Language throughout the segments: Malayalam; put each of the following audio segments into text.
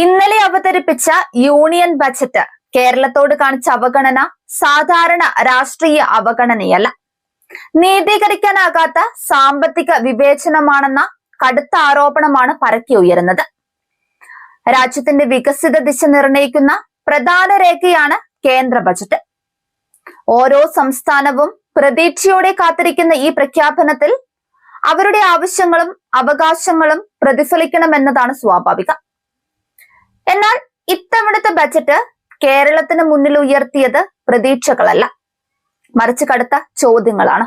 ഇന്നലെ അവതരിപ്പിച്ച യൂണിയൻ ബജറ്റ് കേരളത്തോട് കാണിച്ച അവഗണന സാധാരണ രാഷ്ട്രീയ അവഗണനയല്ല. നീതീകരിക്കാനാകാത്ത സാമ്പത്തിക വിവേചനമാണെന്ന കടുത്ത ആരോപണമാണ് പരക്കി ഉയരുന്നത്. രാജ്യത്തിന്റെ വികസിത ദിശ നിർണയിക്കുന്ന പ്രധാന രേഖയാണ് കേന്ദ്ര ബജറ്റ്. ഓരോ സംസ്ഥാനവും പ്രതീക്ഷയോടെ കാത്തിരിക്കുന്ന ഈ പ്രഖ്യാപനത്തിൽ അവരുടെ ആവശ്യങ്ങളും അവകാശങ്ങളും പ്രതിഫലിക്കണമെന്നതാണ് സ്വാഭാവികം. എന്നാൽ ഇത്തവണത്തെ ബജറ്റ് കേരളത്തിന് മുന്നിൽ ഉയർത്തിയത് പ്രതീക്ഷകളല്ല. മറിച്ച് കടുത്ത ചോദ്യങ്ങളാണ്.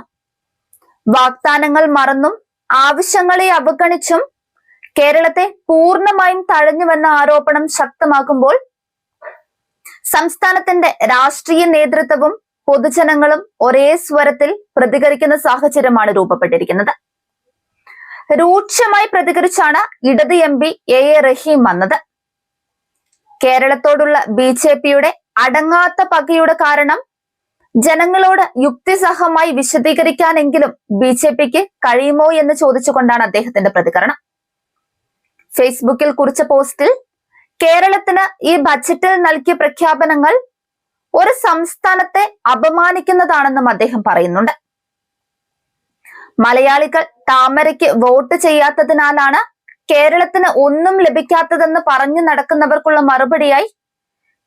വാഗ്ദാനങ്ങൾ മറന്നും ആവശ്യങ്ങളെ അവഗണിച്ചും കേരളത്തെ പൂർണമായും തഴഞ്ഞുവെന്ന ആരോപണം ശക്തമാക്കുമ്പോൾ സംസ്ഥാനത്തിന്റെ രാഷ്ട്രീയ നേതൃത്വവും പൊതുജനങ്ങളും ഒരേ സ്വരത്തിൽ പ്രതികരിക്കുന്ന സാഹചര്യമാണ് രൂപപ്പെട്ടിരിക്കുന്നത്. രൂക്ഷമായി പ്രതികരിച്ചാണ് ഇടത് M P A A Rahim വന്നത്. കേരളത്തോടുള്ള ബി ജെ പിയുടെ അടങ്ങാത്ത പകയുടെ കാരണം ജനങ്ങളോട് യുക്തിസഹമായി വിശദീകരിക്കാനെങ്കിലും ബി ജെ പിക്ക് കഴിയുമോ എന്ന് ചോദിച്ചുകൊണ്ടാണ് അദ്ദേഹത്തിന്റെ പ്രതികരണം. ഫേസ്ബുക്കിൽ കുറിച്ച പോസ്റ്റിൽ കേരളത്തിന് ഈ ബജറ്റിൽ നൽകിയ പ്രഖ്യാപനങ്ങൾ ഒരു സംസ്ഥാനത്തെ അപമാനിക്കുന്നതാണെന്നും അദ്ദേഹം പറയുന്നുണ്ട്. മലയാളികൾ താമരയ്ക്ക് വോട്ട് ചെയ്യാത്തതിനാലാണ് കേരളത്തിന് ഒന്നും ലഭിക്കാത്തതെന്ന് പറഞ്ഞു നടക്കുന്നവർക്കുള്ള മറുപടിയായി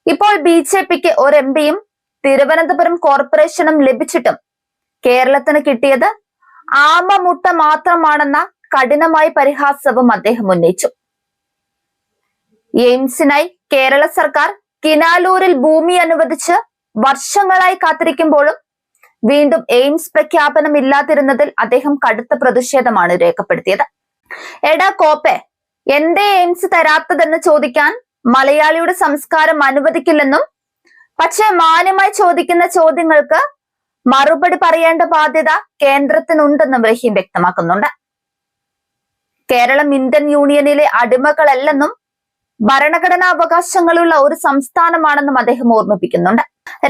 ഇപ്പോൾ ബി ജെ പിക്ക് ഒരു എം പിയും തിരുവനന്തപുരം കോർപ്പറേഷനും ലഭിച്ചിട്ടും കേരളത്തിന് കിട്ടിയത് ആമമുട്ട മാത്രമാണെന്ന കഠിനമായ പരിഹാസവും അദ്ദേഹം ഉന്നയിച്ചു. എയിംസിനായി കേരള സർക്കാർ കിനാലൂരിൽ ഭൂമി അനുവദിച്ച് വർഷങ്ങളായി കാത്തിരിക്കുമ്പോഴും വീണ്ടും എയിംസ് പ്രഖ്യാപനം ഇല്ലാതിരുന്നതിൽ അദ്ദേഹം കടുത്ത പ്രതിഷേധമാണ് രേഖപ്പെടുത്തിയത്. എടാ കോപ്പെ എന്തേ എയിംസ് തരാത്തതെന്ന് ചോദിക്കാൻ മലയാളിയുടെ സംസ്കാരം അനുവദിക്കില്ലെന്നും പക്ഷെ മാന്യമായി ചോദിക്കുന്ന ചോദ്യങ്ങൾക്ക് മറുപടി പറയേണ്ട ബാധ്യത കേന്ദ്രത്തിനുണ്ടെന്നും റഹീം വ്യക്തമാക്കുന്നുണ്ട്. കേരളം ഇന്ത്യൻ യൂണിയനിലെ അടിമകളല്ലെന്നും ഭരണഘടനാ അവകാശങ്ങളുള്ള ഒരു സംസ്ഥാനമാണെന്നും അദ്ദേഹം ഓർമ്മിപ്പിക്കുന്നുണ്ട്.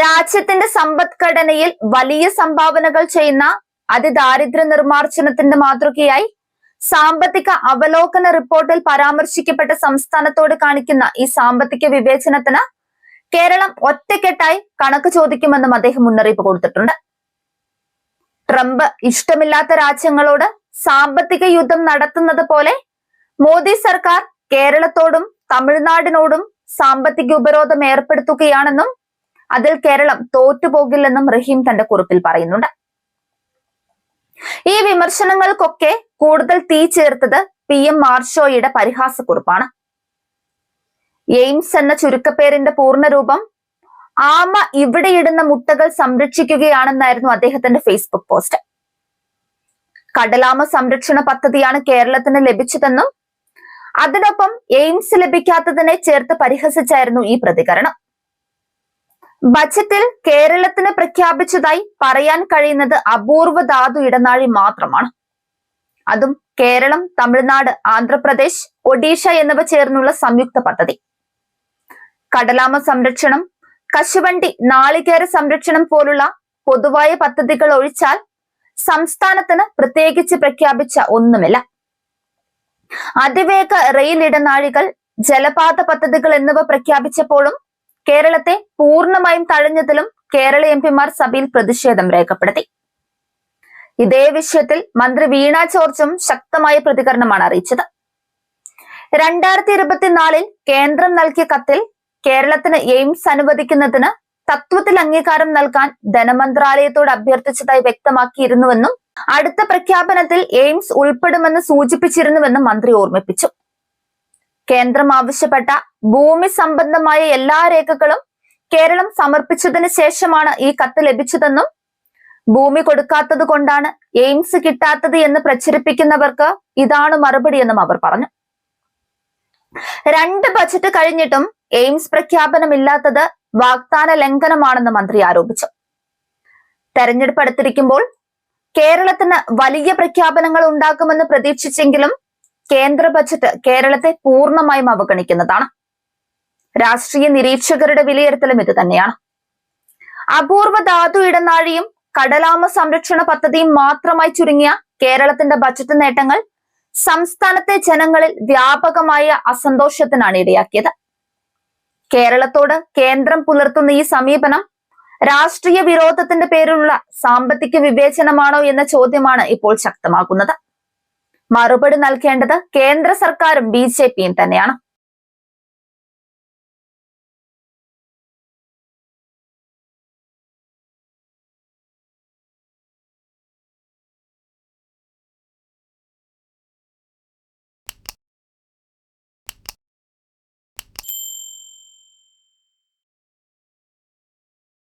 രാജ്യത്തിന്റെ സമ്പദ്ഘടനയിൽ വലിയ സംഭാവനകൾ ചെയ്യുന്ന അതിദാരിദ്ര്യ നിർമ്മാർജനത്തിന്റെ മാതൃകയായി സാമ്പത്തിക അവലോകന റിപ്പോർട്ടിൽ പരാമർശിക്കപ്പെട്ട സംസ്ഥാനത്തോട് കാണിക്കുന്ന ഈ സാമ്പത്തിക വിവേചനത്തിന് കേരളം ഒറ്റക്കെട്ടായി കണക്ക് ചോദിക്കുമെന്നും അദ്ദേഹം മുന്നറിയിപ്പ് കൊടുത്തിട്ടുണ്ട്. ട്രംപ് ഇഷ്ടമില്ലാത്ത രാജ്യങ്ങളോട് സാമ്പത്തിക യുദ്ധം നടത്തുന്നത് പോലെ മോദി സർക്കാർ കേരളത്തോടും തമിഴ്നാടിനോടും സാമ്പത്തിക ഉപരോധം ഏർപ്പെടുത്തുകയാണെന്നും അതിൽ കേരളം തോറ്റുപോകില്ലെന്നും റഹീം തന്റെ കുറിപ്പിൽ പറയുന്നുണ്ട്. ഈ വിമർശനങ്ങൾക്കൊക്കെ കൂടുതൽ തീ ചേർത്തത് പി എം മാർഷോയുടെ പരിഹാസക്കുറിപ്പാണ്. എയിംസ് എന്ന ചുരുക്കപ്പേരിന്റെ പൂർണരൂപം ആമ ഇവിടെയിടുന്ന മുട്ടകൾ സംരക്ഷിക്കുകയാണെന്നായിരുന്നു അദ്ദേഹത്തിന്റെ ഫേസ്ബുക്ക് പോസ്റ്റ്. കടലാമ സംരക്ഷണ പദ്ധതിയാണ് കേരളത്തിന് ലഭിച്ചതെന്നും അതിനൊപ്പം എയിംസ് ലഭിക്കാത്തതിനെ ചേർത്ത് പരിഹസിച്ചായിരുന്നു ഈ പ്രതികരണം. ബജറ്റിൽ കേരളത്തിന് പ്രഖ്യാപിച്ചതായി പറയാൻ കഴിയുന്നത് അപൂർവ ധാതു ഇടനാഴി മാത്രമാണ്. അതും കേരളം തമിഴ്നാട് ആന്ധ്രാപ്രദേശ് ഒഡീഷ എന്നിവ ചേർന്നുള്ള സംയുക്ത പദ്ധതി. കടലാമ സംരക്ഷണം കശുവണ്ടി നാളികേര സംരക്ഷണം പോലുള്ള പൊതുവായ പദ്ധതികൾ ഒഴിച്ചാൽ സംസ്ഥാനത്തിന് പ്രത്യേകിച്ച് പ്രഖ്യാപിച്ച ഒന്നുമില്ല. അതിവേഗ റെയിൽ ഇടനാഴികൾ ജലപാത പദ്ധതികൾ എന്നിവ പ്രഖ്യാപിച്ചപ്പോഴും കേരളത്തെ പൂർണമായും തഴഞ്ഞതിലും കേരള എം പിമാർ സഭയിൽ പ്രതിഷേധം രേഖപ്പെടുത്തി. ഇതേ വിഷയത്തിൽ മന്ത്രി വീണ ജോർജും ശക്തമായ പ്രതികരണമാണ് അറിയിച്ചത്. രണ്ടായിരത്തി ഇരുപത്തിനാലിൽ കേന്ദ്രം നൽകിയ കത്തിൽ കേരളത്തിന് എയിംസ് അനുവദിക്കുന്നതിന് തത്വത്തിൽ അംഗീകാരം നൽകാൻ ധനമന്ത്രാലയത്തോട് അഭ്യർത്ഥിച്ചതായി വ്യക്തമാക്കിയിരുന്നുവെന്നും അടുത്ത പ്രഖ്യാപനത്തിൽ എയിംസ് ഉൾപ്പെടുമെന്ന് സൂചിപ്പിച്ചിരുന്നുവെന്നും മന്ത്രി ഓർമ്മിപ്പിച്ചു. കേന്ദ്രം ആവശ്യപ്പെട്ട ഭൂമി സംബന്ധമായ എല്ലാ രേഖകളും കേരളം സമർപ്പിച്ചതിന് ശേഷമാണ് ഈ കത്ത് ലഭിച്ചതെന്നും ഭൂമി കൊടുക്കാത്തത് കൊണ്ടാണ് എയിംസ് കിട്ടാത്തത് എന്ന് പ്രചരിപ്പിക്കുന്നവർക്ക് ഇതാണ് മറുപടിയെന്നും അവർ പറഞ്ഞു. രണ്ട് ബജറ്റ് കഴിഞ്ഞിട്ടും എയിംസ് പ്രഖ്യാപനമില്ലാത്തത് വാഗ്ദാന ലംഘനമാണെന്ന് മന്ത്രി ആരോപിച്ചു. തെരഞ്ഞെടുപ്പ് അടുത്തിരിക്കുമ്പോൾ കേരളത്തിന് വലിയ പ്രഖ്യാപനങ്ങൾ ഉണ്ടാക്കുമെന്ന് പ്രതീക്ഷിച്ചെങ്കിലും കേന്ദ്ര ബജറ്റ് കേരളത്തെ പൂർണമായും അവഗണിക്കുന്നതാണ്. രാഷ്ട്രീയ നിരീക്ഷകരുടെ വിലയിരുത്തലും ഇത് തന്നെയാണ്. അപൂർവ ധാതു ഇടനാഴിയും കടലാമ സംരക്ഷണ പദ്ധതിയും മാത്രമായി ചുരുങ്ങിയ കേരളത്തിന്റെ ബജറ്റ് നേട്ടങ്ങൾ സംസ്ഥാനത്തെ ജനങ്ങളിൽ വ്യാപകമായ അസന്തോഷത്തിനാണ് ഇടയാക്കിയത്. കേരളത്തോട് കേന്ദ്രം പുലർത്തുന്ന ഈ സമീപനം രാഷ്ട്രീയ വിരോധത്തിന്റെ പേരിലുള്ള സാമ്പത്തിക വിവേചനമാണോ എന്ന ചോദ്യമാണ് ഇപ്പോൾ ശക്തമാകുന്നത്. മറുപടി നൽകേണ്ടത് കേന്ദ്ര സർക്കാരും ബി ജെ പിയും തന്നെയാണ്.